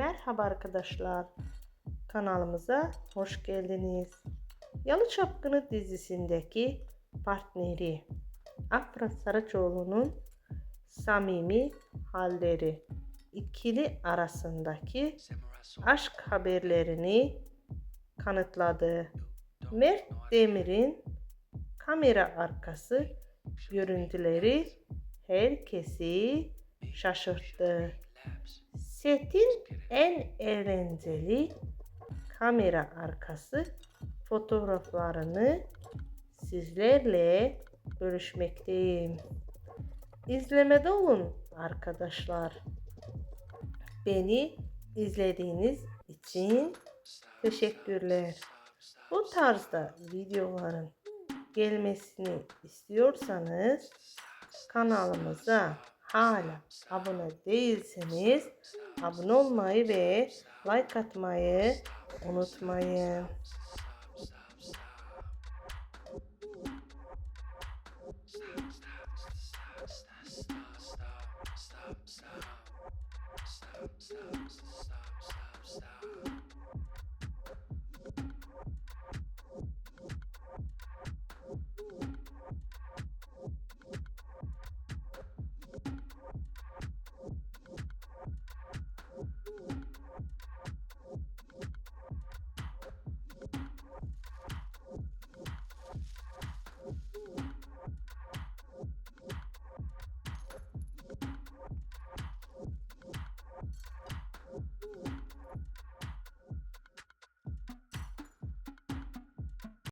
Merhaba arkadaşlar. Kanalımıza hoş geldiniz. Yalı Çapkını dizisindeki partneri Afra Saraçoğlu'nun samimi halleri ikili arasındaki aşk haberlerini kanıtladı. Mert Demir'in kamera arkası görüntüleri herkesi şaşırttı. Setin en eğlenceli kamera arkası fotoğraflarını sizlerle bölüşmekteyim. İzlemede olun arkadaşlar. Beni izlediğiniz için teşekkürler. Bu tarzda videoların gelmesini istiyorsanız kanalımıza hala abone değilseniz abone olmayı ve like atmayı unutmayın. stop, stop, stop, stop, stop.